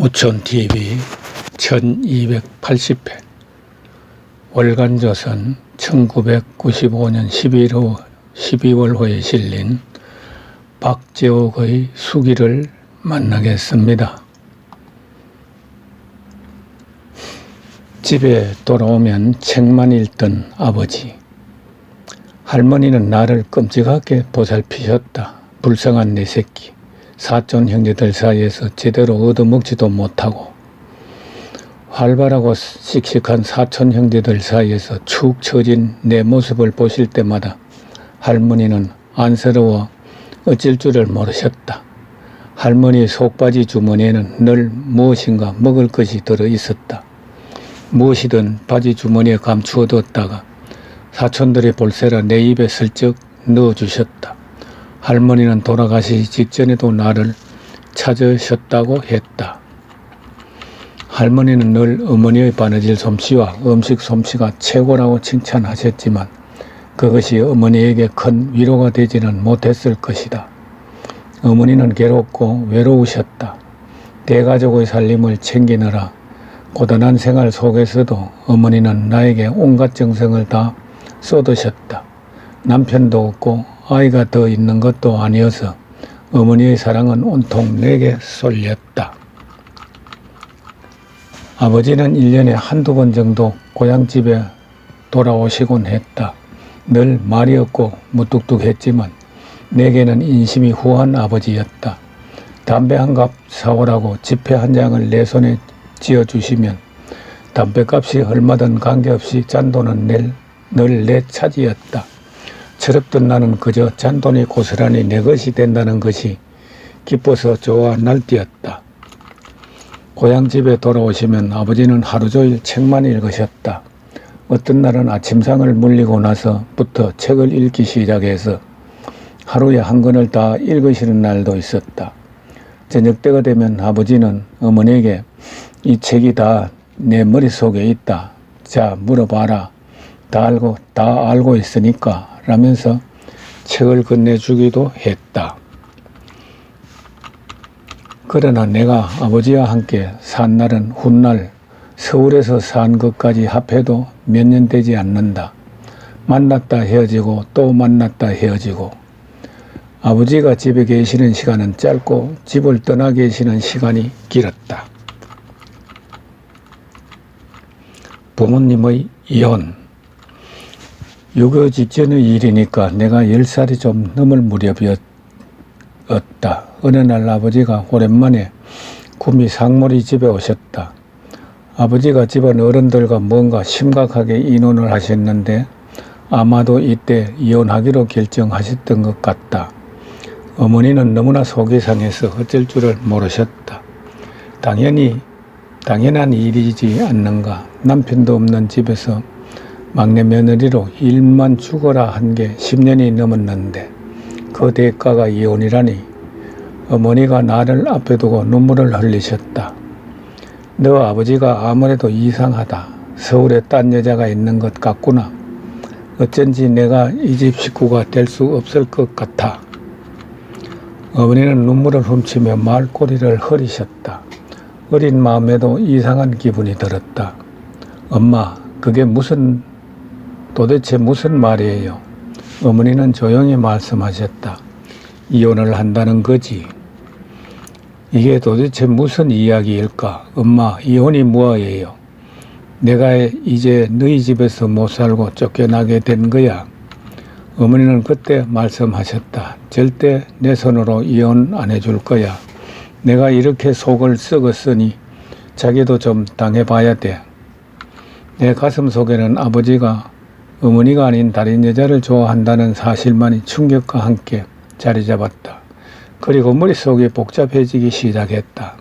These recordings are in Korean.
우촌TV 1280회 월간조선 1995년 11호 12월호에 실린 박재옥의 수기를 만나겠습니다. 집에 돌아오면 책만 읽던 아버지. 할머니는 나를 끔찍하게 보살피셨다. 불쌍한 내 새끼. 사촌 형제들 사이에서 제대로 얻어먹지도 못하고 활발하고 씩씩한 사촌 형제들 사이에서 축 처진 내 모습을 보실 때마다 할머니는 안쓰러워 어쩔 줄을 모르셨다. 할머니 속바지 주머니에는 늘 무엇인가 먹을 것이 들어 있었다. 무엇이든 바지 주머니에 감추어뒀다가 사촌들이 볼세라 내 입에 슬쩍 넣어주셨다. 할머니는 돌아가시기 직전에도 나를 찾으셨다고 했다. 할머니는 늘 어머니의 바느질 솜씨와 음식 솜씨가 최고라고 칭찬하셨지만 그것이 어머니에게 큰 위로가 되지는 못했을 것이다. 어머니는 괴롭고 외로우셨다. 대가족의 살림을 챙기느라 고단한 생활 속에서도 어머니는 나에게 온갖 정성을 다 쏟으셨다. 남편도 없고 아이가 더 있는 것도 아니어서 어머니의 사랑은 온통 내게 쏠렸다. 아버지는 1년에 한두 번 정도 고향집에 돌아오시곤 했다. 늘 말이 없고 무뚝뚝했지만 내게는 인심이 후한 아버지였다. 담배 한 갑 사오라고 지폐 한 장을 내 손에 쥐어주시면 담배값이 얼마든 관계없이 잔돈은 늘 내 차지였다. 철없던 나는 그저 잔돈이 고스란히 내 것이 된다는 것이 기뻐서 좋아 날뛰었다. 고향 집에 돌아오시면 아버지는 하루 종일 책만 읽으셨다. 어떤 날은 아침상을 물리고 나서부터 책을 읽기 시작해서 하루에 한 권을 다 읽으시는 날도 있었다. 저녁 때가 되면 아버지는 어머니에게 이 책이 다 내 머릿속에 있다. 자, 물어봐라. 다 알고, 다 알고 있으니까 라면서 책을 건네주기도 했다. 그러나 내가 아버지와 함께 산 날은 훗날 서울에서 산 것까지 합해도 몇 년 되지 않는다. 만났다 헤어지고 또 만났다 헤어지고 아버지가 집에 계시는 시간은 짧고 집을 떠나 계시는 시간이 길었다. 부모님의 이혼 유교 직전의 일이니까 내가 열살이좀 넘을 무렵이었다. 어느 날 아버지가 오랜만에 구미 상몰이 집에 오셨다. 아버지가 집안 어른들과 뭔가 심각하게 인원을 하셨는데 아마도 이때 이혼하기로 결정하셨던 것 같다. 어머니는 너무나 속이 상해서 어쩔 줄을 모르셨다. 당연히 당연한 일이지 않는가. 남편도 없는 집에서 막내 며느리로 일만 죽어라 한 게 10년이 넘었는데 그 대가가 이혼이라니 어머니가 나를 앞에 두고 눈물을 흘리셨다. 너 아버지가 아무래도 이상하다. 서울에 딴 여자가 있는 것 같구나. 어쩐지 내가 이 집 식구가 될 수 없을 것 같아. 어머니는 눈물을 훔치며 말꼬리를 흐리셨다. 어린 마음에도 이상한 기분이 들었다. 엄마, 그게 무슨 도대체 무슨 말이에요? 어머니는 조용히 말씀하셨다. 이혼을 한다는 거지. 이게 도대체 무슨 이야기일까? 엄마, 이혼이 뭐예요? 내가 이제 너희 집에서 못 살고 쫓겨나게 된 거야. 어머니는 그때 말씀하셨다. 절대 내 손으로 이혼 안 해줄 거야. 내가 이렇게 속을 썩었으니 자기도 좀 당해봐야 돼. 내 가슴 속에는 아버지가 어머니가 아닌 다른 여자를 좋아한다는 사실만이 충격과 함께 자리 잡았다. 그리고 머릿속이 복잡해지기 시작했다.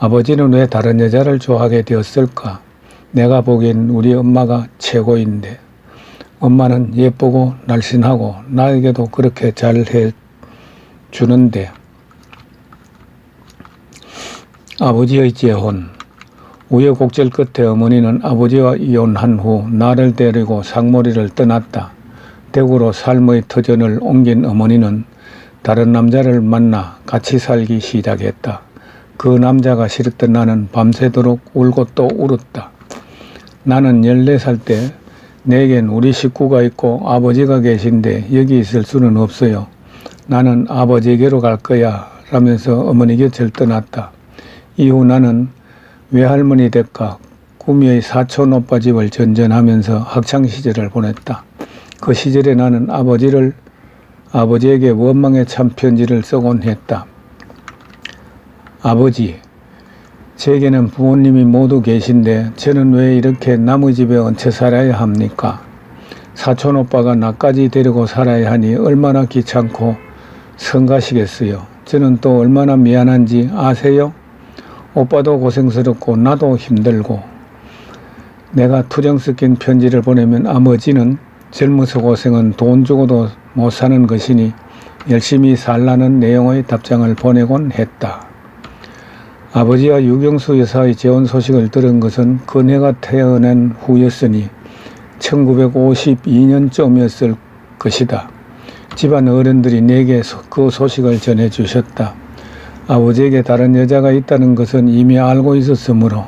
아버지는 왜 다른 여자를 좋아하게 되었을까? 내가 보기엔 우리 엄마가 최고인데 엄마는 예쁘고 날씬하고 나에게도 그렇게 잘 해 주는데 아버지의 재혼 우여곡절 끝에 어머니는 아버지와 이혼한 후 나를 데리고 상머리를 떠났다. 대구로 삶의 터전을 옮긴 어머니는 다른 남자를 만나 같이 살기 시작했다. 그 남자가 싫었던 나는 밤새도록 울고 또 울었다. 나는 14살 때 내겐 우리 식구가 있고 아버지가 계신데 여기 있을 수는 없어요. 나는 아버지에게로 갈 거야 라면서 어머니 곁을 떠났다. 이후 나는 외할머니 댁과 구미의 사촌 오빠 집을 전전하면서 학창 시절을 보냈다. 그 시절에 나는 아버지를 아버지에게 원망의 참 편지를 쓰곤 했다. 아버지, 제게는 부모님이 모두 계신데 저는 왜 이렇게 남의 집에 얹혀 살아야 합니까? 사촌 오빠가 나까지 데리고 살아야 하니 얼마나 귀찮고 성가시겠어요. 저는 또 얼마나 미안한지 아세요? 오빠도 고생스럽고 나도 힘들고 내가 투정 섞인 편지를 보내면 아버지는 젊어서 고생은 돈 주고도 못 사는 것이니 열심히 살라는 내용의 답장을 보내곤 했다. 아버지와 유경수 여사의 재혼 소식을 들은 것은 그네가 태어난 후였으니 1952년쯤이었을 것이다. 집안 어른들이 내게 소- 그 소식을 전해 주셨다. 아버지에게 다른 여자가 있다는 것은 이미 알고 있었으므로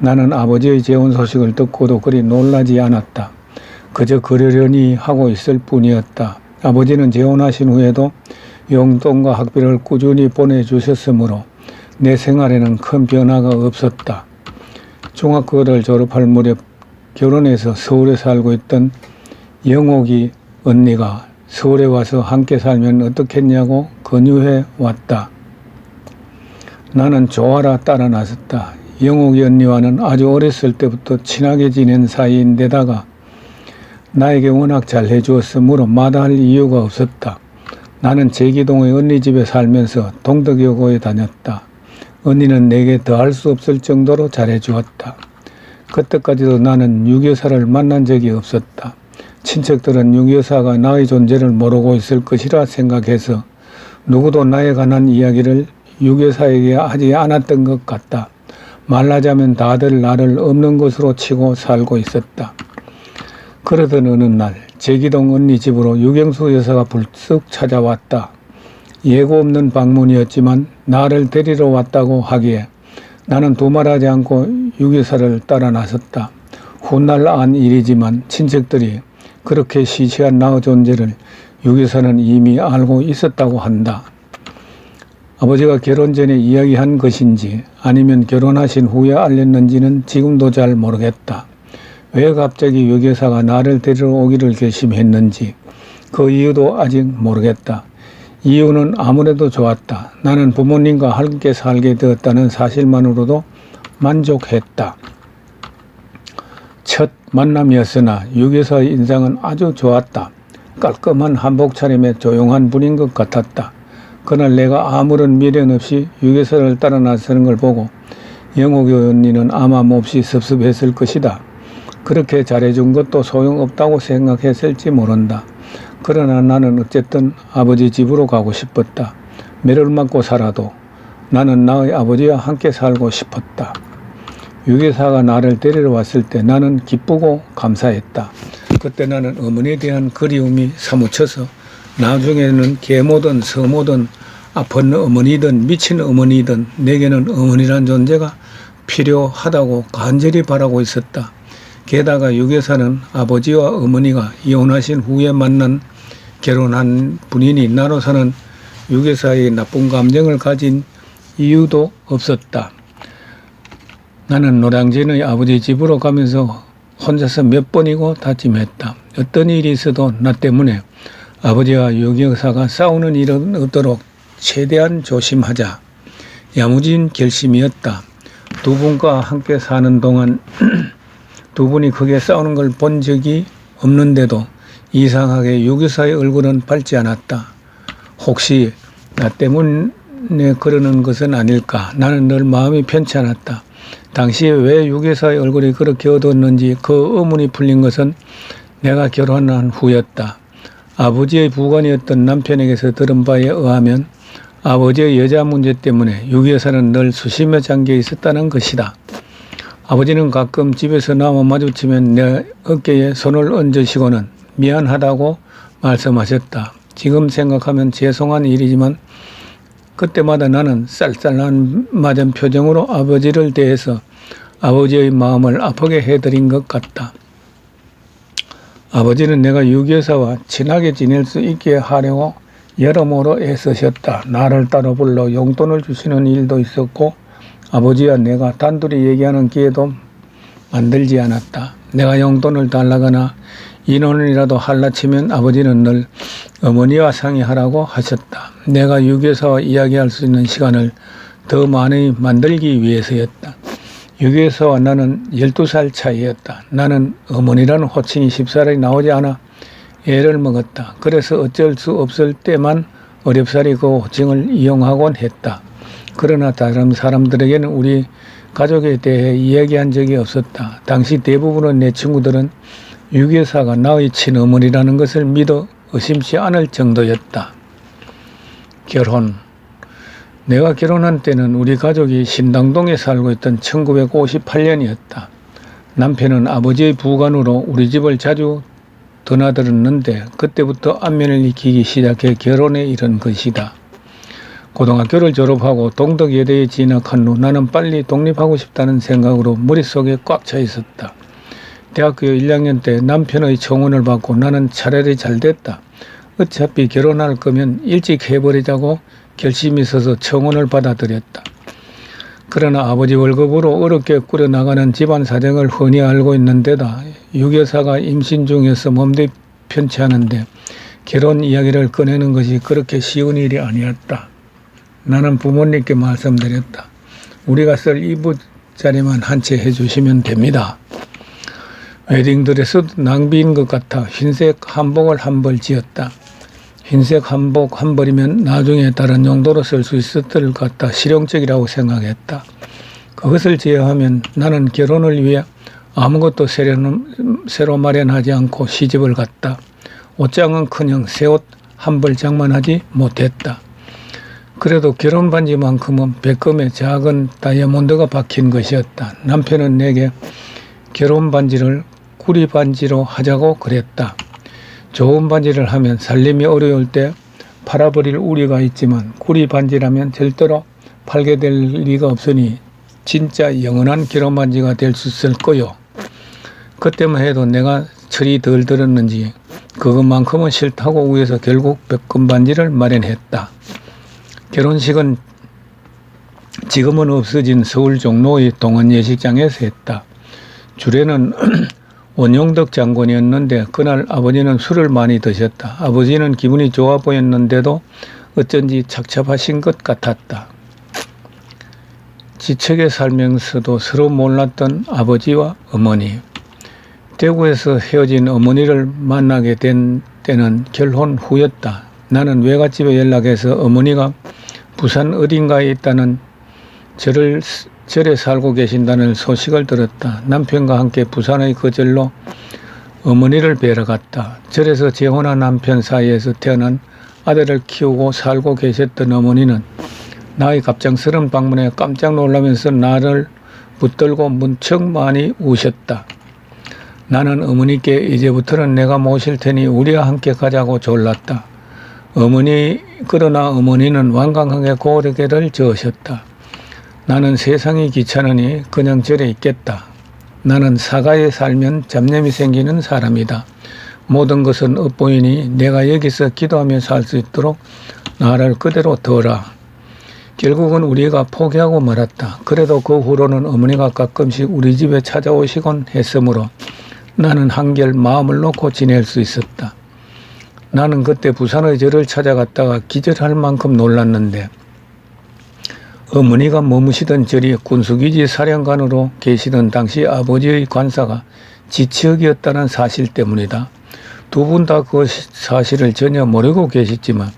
나는 아버지의 재혼 소식을 듣고도 그리 놀라지 않았다. 그저 그러려니 하고 있을 뿐이었다. 아버지는 재혼하신 후에도 용돈과 학비를 꾸준히 보내주셨으므로 내 생활에는 큰 변화가 없었다. 중학교를 졸업할 무렵 결혼해서 서울에 살고 있던 영옥이 언니가 서울에 와서 함께 살면 어떻겠냐고 권유해 왔다. 나는 좋아라 따라 나섰다. 영옥이 언니와는 아주 어렸을 때부터 친하게 지낸 사이인데다가 나에게 워낙 잘 해주었으므로 마다할 이유가 없었다. 나는 제기동의 언니 집에 살면서 동덕여고에 다녔다. 언니는 내게 더할 수 없을 정도로 잘해주었다. 그때까지도 나는 유교사를 만난 적이 없었다. 친척들은 유교사가 나의 존재를 모르고 있을 것이라 생각해서 누구도 나에 관한 이야기를 유교사에게 하지 않았던 것 같다. 말하자면 다들 나를 없는 것으로 치고 살고 있었다. 그러던 어느 날 제기동 언니 집으로 유경수 여사가 불쑥 찾아왔다. 예고 없는 방문이었지만 나를 데리러 왔다고 하기에 나는 두말하지 않고 유교사를 따라 나섰다. 훗날 안 일이지만 친척들이 그렇게 시시한 나의 존재를 유교사는 이미 알고 있었다고 한다. 아버지가 결혼 전에 이야기한 것인지 아니면 결혼하신 후에 알렸는지는 지금도 잘 모르겠다. 왜 갑자기 유교사가 나를 데리러 오기를 결심했는지 그 이유도 아직 모르겠다. 이유는 아무래도 좋았다. 나는 부모님과 함께 살게 되었다는 사실만으로도 만족했다. 첫 만남이었으나 유교사의 인상은 아주 좋았다. 깔끔한 한복 차림에 조용한 분인 것 같았다. 그날 내가 아무런 미련 없이 유교사를 따라 나서는 걸 보고 영옥이 언니는 아마 몹시 섭섭했을 것이다. 그렇게 잘해준 것도 소용없다고 생각했을지 모른다. 그러나 나는 어쨌든 아버지 집으로 가고 싶었다. 매를 맞고 살아도 나는 나의 아버지와 함께 살고 싶었다. 유교사가 나를 데리러 왔을 때 나는 기쁘고 감사했다. 그때 나는 어머니에 대한 그리움이 사무쳐서 나중에는 계모든 서모든 아픈 어머니든 미친 어머니든 내게는 어머니란 존재가 필요하다고 간절히 바라고 있었다. 게다가 유교사는 아버지와 어머니가 이혼하신 후에 만난 결혼한 분이니 나로서는 유교사의 나쁜 감정을 가진 이유도 없었다. 나는 노량진의 아버지 집으로 가면서 혼자서 몇 번이고 다짐했다. 어떤 일이 있어도 나 때문에 아버지와 유교사가 싸우는 일은 없도록 최대한 조심하자. 야무진 결심이었다. 두 분과 함께 사는 동안 두 분이 크게 싸우는 걸 본 적이 없는데도 이상하게 유교사의 얼굴은 밝지 않았다. 혹시 나 때문에 그러는 것은 아닐까. 나는 늘 마음이 편치 않았다. 당시에 왜 유교사의 얼굴이 그렇게 어두웠는지 그 의문이 풀린 것은 내가 결혼한 후였다. 아버지의 부관이었던 남편에게서 들은 바에 의하면 아버지의 여자 문제 때문에 유교사는 늘 수심에 잠겨 있었다는 것이다. 아버지는 가끔 집에서 나와 마주치면 내 어깨에 손을 얹으시고는 미안하다고 말씀하셨다. 지금 생각하면 죄송한 일이지만 그때마다 나는 쌀쌀한 맞은 표정으로 아버지를 대해서 아버지의 마음을 아프게 해드린 것 같다. 아버지는 내가 유교사와 친하게 지낼 수 있게 하려고 여러모로 애쓰셨다. 나를 따로 불러 용돈을 주시는 일도 있었고 아버지와 내가 단둘이 얘기하는 기회도 만들지 않았다. 내가 용돈을 달라거나 인원이라도 할라치면 아버지는 늘 어머니와 상의하라고 하셨다. 내가 유교사와 이야기할 수 있는 시간을 더 많이 만들기 위해서였다. 유교사와 나는 12살 차이였다. 나는 어머니라는 호칭이 쉽사리 나오지 않아 애를 먹었다. 그래서 어쩔 수 없을 때만 어렵사리 그 호칭을 이용하곤 했다. 그러나 다른 사람들에게는 우리 가족에 대해 이야기한 적이 없었다. 당시 대부분의 내 친구들은 유교사가 나의 친어머니라는 것을 믿어 의심치 않을 정도였다. 결혼. 내가 결혼한 때는 우리 가족이 신당동에 살고 있던 1958년이었다. 남편은 아버지의 부관으로 우리 집을 자주 드나들었는데 그때부터 안면을 익히기 시작해 결혼에 이른 것이다. 고등학교를 졸업하고 동덕여대에 진학한 후 나는 빨리 독립하고 싶다는 생각으로 머릿속에 꽉 차 있었다. 대학교 1학년 때 남편의 청혼을 받고 나는 차라리 잘 됐다. 어차피 결혼할 거면 일찍 해버리자고 결심이 서서 청혼을 받아들였다. 그러나 아버지 월급으로 어렵게 꾸려나가는 집안 사정을 흔히 알고 있는데다 유교사가 임신 중에서 몸도 편치 않은데 결혼 이야기를 꺼내는 것이 그렇게 쉬운 일이 아니었다. 나는 부모님께 말씀드렸다. 우리가 쓸 이부자리만 한 채 해주시면 됩니다. 웨딩드레스도 낭비인 것 같아 흰색 한복을 한 벌 지었다. 흰색 한복 한 벌이면 나중에 다른 용도로 쓸 수 있었을 것 같아 실용적이라고 생각했다. 그것을 제외하면 나는 결혼을 위해 아무것도 새로, 마련하지 않고 시집을 갔다. 옷장은 커녕 새 옷 한 벌 장만하지 못했다. 그래도 결혼 반지만큼은 백금에 작은 다이아몬드가 박힌 것이었다. 남편은 내게 결혼 반지를 구리 반지로 하자고 그랬다. 좋은 반지를 하면 살림이 어려울 때 팔아버릴 우려가 있지만 구리 반지라면 절대로 팔게 될 리가 없으니 진짜 영원한 결혼 반지가 될 수 있을 거요. 그때만 해도 내가 철이 덜 들었는지 그것만큼은 싫다고 위해서 결국 백금 반지를 마련했다. 결혼식은 지금은 없어진 서울 종로의 동원 예식장에서 했다. 주례는 원용덕 장군이었는데 그날 아버지는 술을 많이 드셨다. 아버지는 기분이 좋아 보였는데도 어쩐지 착잡하신 것 같았다. 지척에 살면서도 서로 몰랐던 아버지와 어머니. 대구에서 헤어진 어머니를 만나게 된 때는 결혼 후였다. 나는 외갓집에 연락해서 어머니가 부산 어딘가에 있다는 저를 절에 살고 계신다는 소식을 들었다. 남편과 함께 부산의 거절로 어머니를 뵈러 갔다. 절에서 재혼한 남편 사이에서 태어난 아들을 키우고 살고 계셨던 어머니는 나의 갑작스런 방문에 깜짝 놀라면서 나를 붙들고 문척 많이 우셨다. 나는 어머니께 이제부터는 내가 모실 테니 우리와 함께 가자고 졸랐다. 어머니 그러나 어머니는 완강하게 고개를 저으셨다. 나는 세상이 귀찮으니 그냥 절에 있겠다. 나는 사가에 살면 잡념이 생기는 사람이다. 모든 것은 엇보이니 내가 여기서 기도하며 살 수 있도록 나를 그대로 둬라. 결국은 우리가 포기하고 말았다. 그래도 그 후로는 어머니가 가끔씩 우리 집에 찾아오시곤 했으므로 나는 한결 마음을 놓고 지낼 수 있었다. 나는 그때 부산의 절을 찾아갔다가 기절할 만큼 놀랐는데 어머니가 머무시던 절이 군수기지 사령관으로 계시던 당시 아버지의 관사가 지치역이었다는 사실 때문이다. 두 분 다 그 사실을 전혀 모르고 계셨지만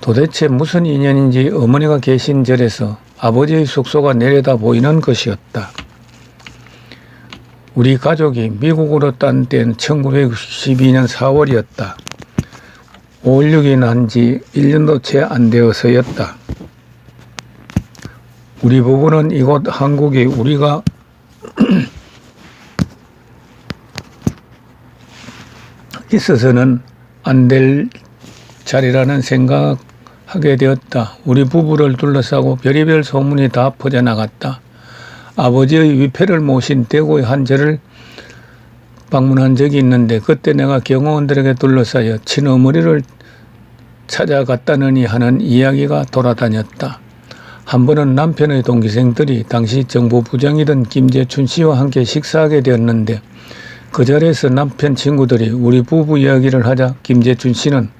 도대체 무슨 인연인지 어머니가 계신 절에서 아버지의 숙소가 내려다 보이는 것이었다. 우리 가족이 미국으로 딴 때는 1962년 4월이었다. 5.16이 난 지 1년도 채 안 되어서였다. 우리 부부는 이곳 한국에 우리가 있어서는 안 될 자리라는 생각 하게 되었다. 우리 부부를 둘러싸고 별의별 소문이 다 퍼져나갔다. 아버지의 위패를 모신 대구의 한 절을 방문한 적이 있는데 그때 내가 경호원들에게 둘러싸여 친어머니를 찾아갔다느니 하는 이야기가 돌아다녔다. 한 번은 남편의 동기생들이 당시 정보부장이던 김재춘 씨와 함께 식사하게 되었는데 그 자리에서 남편 친구들이 우리 부부 이야기를 하자 김재춘 씨는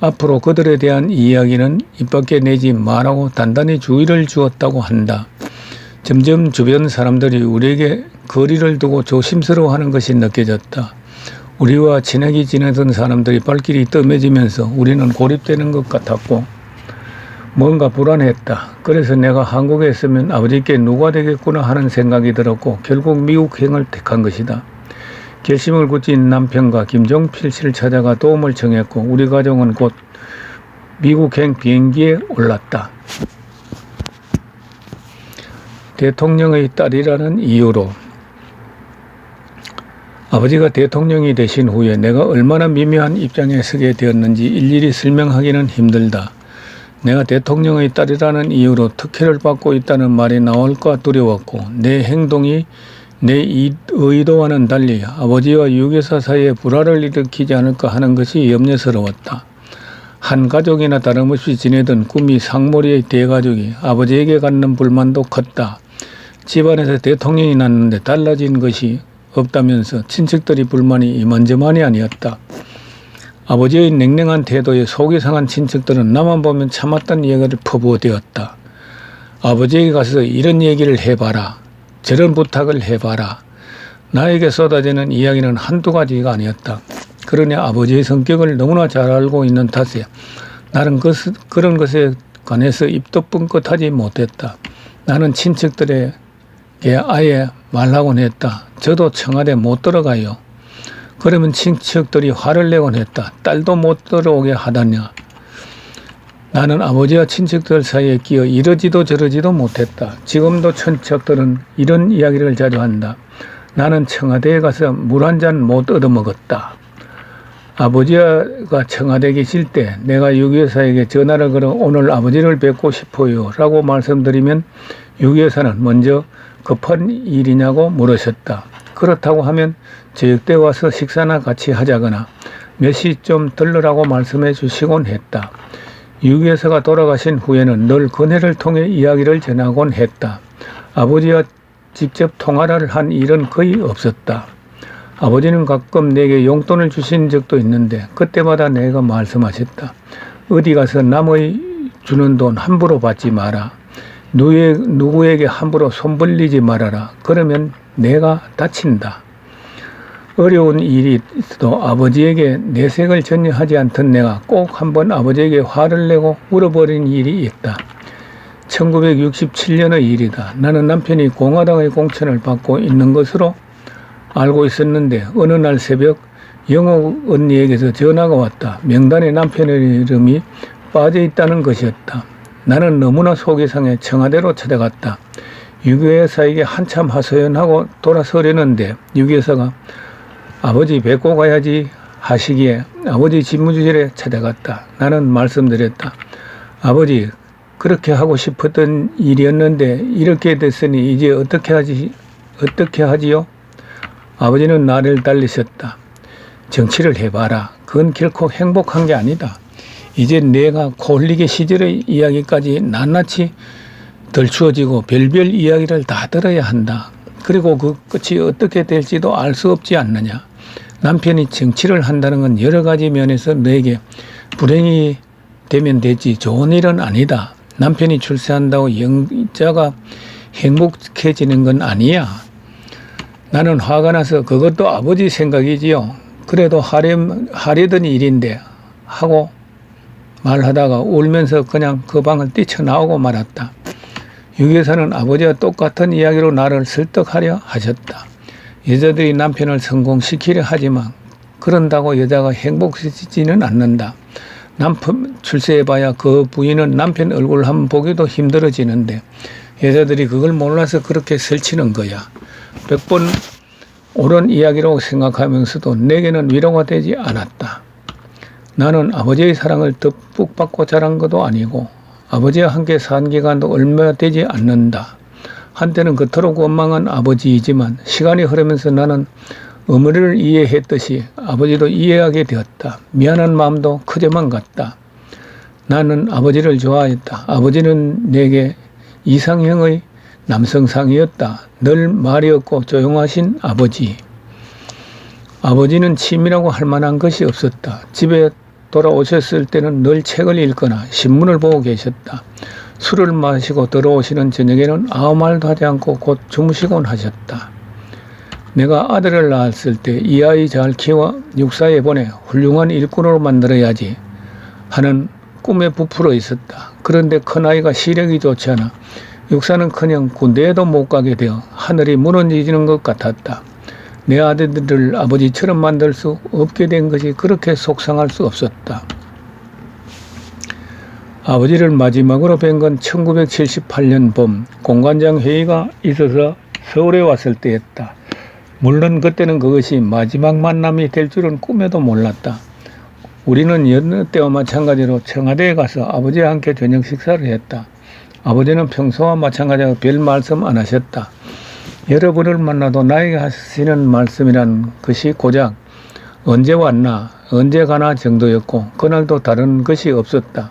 앞으로 그들에 대한 이야기는 입 밖에 내지 말라고 단단히 주의를 주었다고 한다. 점점 주변 사람들이 우리에게 거리를 두고 조심스러워하는 것이 느껴졌다. 우리와 친하게 지내던 사람들이 발길이 뜸해지면서 우리는 고립되는 것 같았고 뭔가 불안했다. 그래서 내가 한국에 있으면 아버지께 누가 되겠구나 하는 생각이 들었고 결국 미국행을 택한 것이다. 결심을 굳힌 남편과 김종필 씨를 찾아가 도움을 청했고 우리 가족은 곧 미국행 비행기에 올랐다. 대통령의 딸이라는 이유로 아버지가 대통령이 되신 후에 내가 얼마나 미묘한 입장에 서게 되었는지 일일이 설명하기는 힘들다. 내가 대통령의 딸이라는 이유로 특혜를 받고 있다는 말이 나올까 두려웠고 내 행동이 내 의도와는 달리 아버지와 유교사 사이에 불화를 일으키지 않을까 하는 것이 염려스러웠다. 한 가족이나 다름없이 지내던 꿈이 상몰이의 대가족이 아버지에게 갖는 불만도 컸다. 집안에서 대통령이 났는데 달라진 것이 없다면서 친척들이 불만이 이만저만이 아니었다. 아버지의 냉랭한 태도에 속이 상한 친척들은 나만 보면 참았던 이야기를 퍼부어대었다. 아버지에게 가서 이런 얘기를 해봐라. 저런 부탁을 해봐라. 나에게 쏟아지는 이야기는 한두 가지가 아니었다. 그러니 아버지의 성격을 너무나 잘 알고 있는 탓에 나는 그, 그런 것에 관해서 입도 뻥끗하지 못했다. 나는 친척들에게 아예 말하곤 했다. 저도 청와대 못 들어가요. 그러면 친척들이 화를 내곤 했다. 딸도 못 들어오게 하다냐. 나는 아버지와 친척들 사이에 끼어 이러지도 저러지도 못했다. 지금도 친척들은 이런 이야기를 자주 한다. 나는 청와대에 가서 물 한 잔 못 얻어먹었다. 아버지가 청와대 계실 때 내가 유교사에게 전화를 걸어 오늘 아버지를 뵙고 싶어요 라고 말씀드리면 유교사는 먼저 급한 일이냐고 물으셨다. 그렇다고 하면 저녁 때 와서 식사나 같이 하자거나 몇 시쯤 들르라고 말씀해 주시곤 했다. 유교사가 돌아가신 후에는 늘 그네를 통해 이야기를 전하곤 했다. 아버지와 직접 통화를 한 일은 거의 없었다. 아버지는 가끔 내게 용돈을 주신 적도 있는데 그때마다 내가 말씀하셨다. 어디 가서 남의 주는 돈 함부로 받지 마라. 누구에게 함부로 손 벌리지 말아라. 그러면 내가 다친다. 어려운 일이 있어도 아버지에게 내색을 전혀 하지 않던 내가 꼭 한번 아버지에게 화를 내고 울어버린 일이 있다. 1967년의 일이다. 나는 남편이 공화당의 공천을 받고 있는 것으로 알고 있었는데 어느 날 새벽 영호 언니에게서 전화가 왔다. 명단에 남편의 이름이 빠져 있다는 것이었다. 나는 너무나 속이 상해 청와대로 찾아갔다. 유교회사에게 한참 하소연하고 돌아서려는데 유교회사가 아버지 뵙고 가야지 하시기에 아버지 집무주절에 찾아갔다. 나는 말씀드렸다. 아버지 그렇게 하고 싶었던 일이었는데 이렇게 됐으니 이제 어떻게 하지 어떻게 하지요? 아버지는 나를 달리셨다. 정치를 해봐라. 그건 결코 행복한 게 아니다. 이제 내가 콜리게 시절의 이야기까지 낱낱이 덜추어지고 별별 이야기를 다 들어야 한다. 그리고 그 끝이 어떻게 될지도 알 수 없지 않느냐. 남편이 정치를 한다는 건 여러 가지 면에서 너에게 불행이 되면 되지 좋은 일은 아니다. 남편이 출세한다고 영자가 행복해지는 건 아니야. 나는 화가 나서 그것도 아버지 생각이지요. 그래도 하렴, 하려던 일인데 하고 말하다가 울면서 그냥 그 방을 뛰쳐나오고 말았다. 유교사는 아버지와 똑같은 이야기로 나를 설득하려 하셨다. 여자들이 남편을 성공시키려 하지만 그런다고 여자가 행복해지지는 않는다. 남편 출세해봐야 그 부인은 남편 얼굴 한번 보기도 힘들어지는데 여자들이 그걸 몰라서 그렇게 설치는 거야. 백 번 옳은 이야기라고 생각하면서도 내게는 위로가 되지 않았다. 나는 아버지의 사랑을 듬뿍 받고 자란 것도 아니고 아버지와 함께 산 기간도 얼마 되지 않는다. 한때는 그토록 원망한 아버지이지만 시간이 흐르면서 나는 어머니를 이해했듯이 아버지도 이해하게 되었다. 미안한 마음도 크게만 갔다. 나는 아버지를 좋아했다. 아버지는 내게 이상형의 남성상이었다. 늘 말이 없고 조용하신 아버지. 아버지는 취미라고 할 만한 것이 없었다. 집에 돌아오셨을 때는 늘 책을 읽거나 신문을 보고 계셨다. 술을 마시고 들어오시는 저녁에는 아무 말도 하지 않고 곧 주무시곤 하셨다. 내가 아들을 낳았을 때 이 아이 잘 키워 육사에 보내 훌륭한 일꾼으로 만들어야지 하는 꿈에 부풀어 있었다. 그런데 큰아이가 시력이 좋지 않아 육사는 그냥 군대에도 못 가게 되어 하늘이 무너지는 것 같았다. 내 아들들을 아버지처럼 만들 수 없게 된 것이 그렇게 속상할 수 없었다. 아버지를 마지막으로 뵌 건 1978년 봄 공관장 회의가 있어서 서울에 왔을 때였다. 물론 그때는 그것이 마지막 만남이 될 줄은 꿈에도 몰랐다. 우리는 여느 때와 마찬가지로 청와대에 가서 아버지와 함께 저녁 식사를 했다. 아버지는 평소와 마찬가지로 별 말씀 안 하셨다. 여러분을 만나도 나에게 하시는 말씀이란 것이 고작 언제 왔나, 언제 가나 정도였고, 그날도 다른 것이 없었다.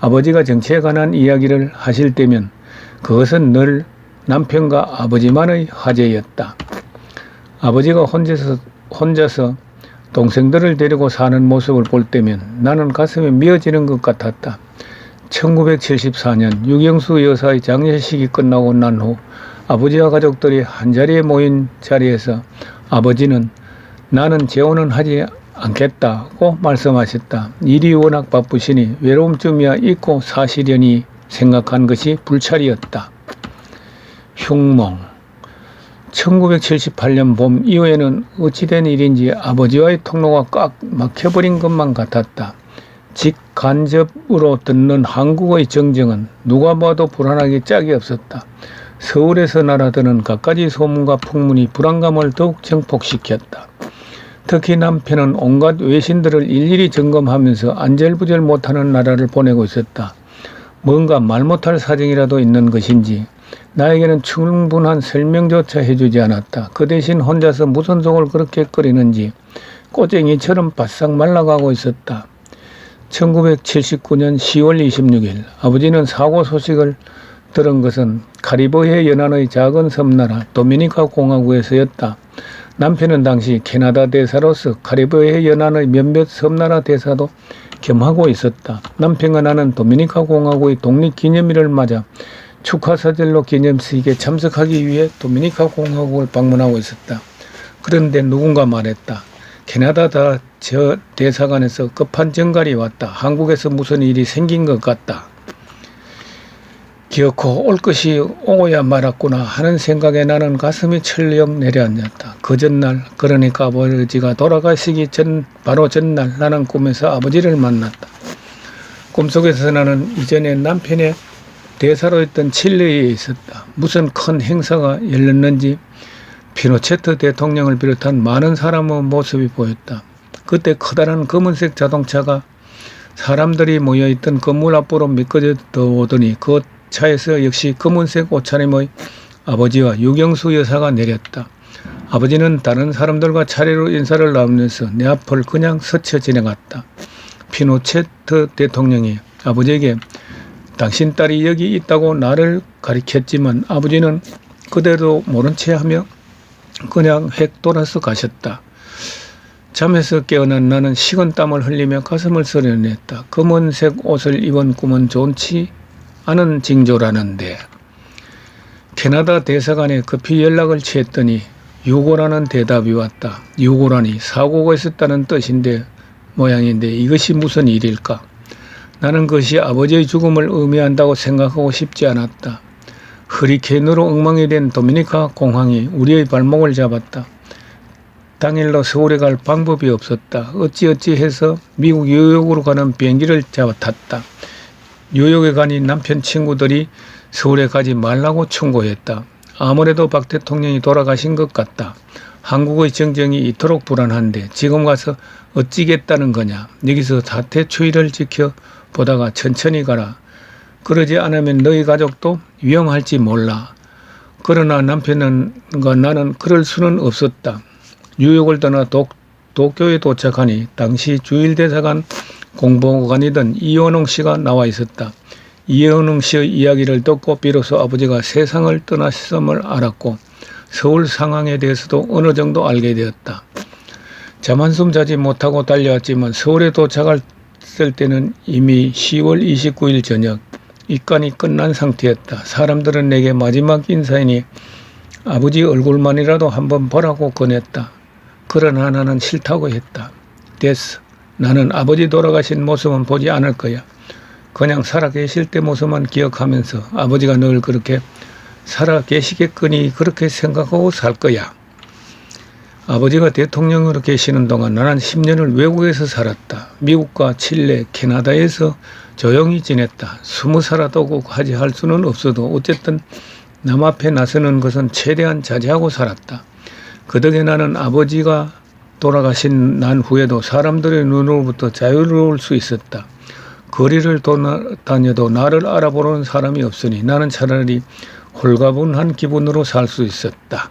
아버지가 정치에 관한 이야기를 하실 때면 그것은 늘 남편과 아버지만의 화제였다. 아버지가 혼자서, 혼자서 동생들을 데리고 사는 모습을 볼 때면 나는 가슴이 미어지는 것 같았다. 1974년 유경수 여사의 장례식이 끝나고 난 후 아버지와 가족들이 한자리에 모인 자리에서 아버지는 나는 재혼은 하지 않겠다고 말씀하셨다. 일이 워낙 바쁘시니 외로움쯤이야 있고 사시려니 생각한 것이 불찰이었다. 흉몽 1978년 봄 이후에는 어찌된 일인지 아버지와의 통로가 꽉 막혀버린 것만 같았다. 직간접으로 듣는 한국어의 정정은 누가 봐도 불안하기 짝이 없었다. 서울에서 날아드는 갖가지 소문과 풍문이 불안감을 더욱 증폭시켰다. 특히 남편은 온갖 외신들을 일일이 점검하면서 안절부절 못하는 나라를 보내고 있었다. 뭔가 말 못할 사정이라도 있는 것인지 나에게는 충분한 설명조차 해주지 않았다. 그 대신 혼자서 무슨 속을 그렇게 끓이는지 꼬쟁이처럼 바싹 말라가고 있었다. 1979년 10월 26일 아버지는 사고 소식을 들은 것은 카리브해 연안의 작은 섬나라 도미니카 공화국에서였다. 남편은 당시 캐나다 대사로서 카리브해 연안의 몇몇 섬나라 대사도 겸하고 있었다. 남편과 나는 도미니카 공화국의 독립기념일을 맞아 축하사절로 기념식에 참석하기 위해 도미니카 공화국을 방문하고 있었다. 그런데 누군가 말했다. 캐나다 저 대사관에서 급한 전갈이 왔다. 한국에서 무슨 일이 생긴 것 같다. 기어코 올 것이 오고야 말았구나 하는 생각에 나는 가슴이 철렁 내려앉았다. 그 전날 그러니까 아버지가 돌아가시기 전 바로 전날 나는 꿈에서 아버지를 만났다. 꿈속에서 나는 이전에 남편의 대사로 있던 칠레에 있었다. 무슨 큰 행사가 열렸는지 피노체트 대통령을 비롯한 많은 사람의 모습이 보였다. 그때 커다란 검은색 자동차가 사람들이 모여있던 건물 앞으로 미끄러 들어오더니 그 차에서 역시 검은색 옷차림의 아버지와 유경수 여사가 내렸다. 아버지는 다른 사람들과 차례로 인사를 나누면서 내 앞을 그냥 스쳐 지나갔다. 피노체트 대통령이 아버지에게 당신 딸이 여기 있다고 나를 가리켰지만 아버지는 그대로 모른 채 하며 그냥 획 돌아서 가셨다. 잠에서 깨어난 나는 식은 땀을 흘리며 가슴을 서려냈다. 검은색 옷을 입은 꿈은 좋지 않은 징조라는데 캐나다 대사관에 급히 연락을 취했더니 유고라는 대답이 왔다. 유고라니 사고가 있었다는 뜻인데 모양인데 이것이 무슨 일일까? 나는 그것이 아버지의 죽음을 의미한다고 생각하고 싶지 않았다. 허리케인으로 엉망이 된 도미니카 공항이 우리의 발목을 잡았다. 당일로 서울에 갈 방법이 없었다. 어찌어찌 해서 미국 뉴욕으로 가는 비행기를 잡아 탔다. 뉴욕에 가니 남편 친구들이 서울에 가지 말라고 충고했다. 아무래도 박 대통령이 돌아가신 것 같다. 한국의 정정이 이토록 불안한데 지금 가서 어찌겠다는 거냐. 여기서 사태 추이를 지켜 보다가 천천히 가라. 그러지 않으면 너희 가족도 위험할지 몰라. 그러나 남편과 나는 그럴 수는 없었다. 뉴욕을 떠나 도, 도쿄에 도착하니 당시 주일대사관 공보관이던 이원웅 씨가 나와 있었다. 이원웅 씨의 이야기를 듣고 비로소 아버지가 세상을 떠나셨음을 알았고 서울 상황에 대해서도 어느 정도 알게 되었다. 잠 한숨 자지 못하고 달려왔지만 서울에 도착했을 때는 이미 10월 29일 저녁 입간이 끝난 상태였다. 사람들은 내게 마지막 인사이니 아버지 얼굴만이라도 한번 보라고 권했다. 그러나 나는 싫다고 했다. 됐어. 나는 아버지 돌아가신 모습은 보지 않을 거야. 그냥 살아 계실 때 모습만 기억하면서 아버지가 늘 그렇게 살아 계시겠거니 그렇게 생각하고 살 거야. 아버지가 대통령으로 계시는 동안 나는 10년을 외국에서 살았다. 미국과 칠레, 캐나다에서 조용히 지냈다. 스무 살아도 하지 할 수는 없어도 어쨌든 남 앞에 나서는 것은 최대한 자제하고 살았다. 그 덕에 나는 아버지가 돌아가신 난 후에도 사람들의 눈으로부터 자유로울 수 있었다. 거리를 돌아다녀도 나를 알아보는 사람이 없으니 나는 차라리 홀가분한 기분으로 살 수 있었다.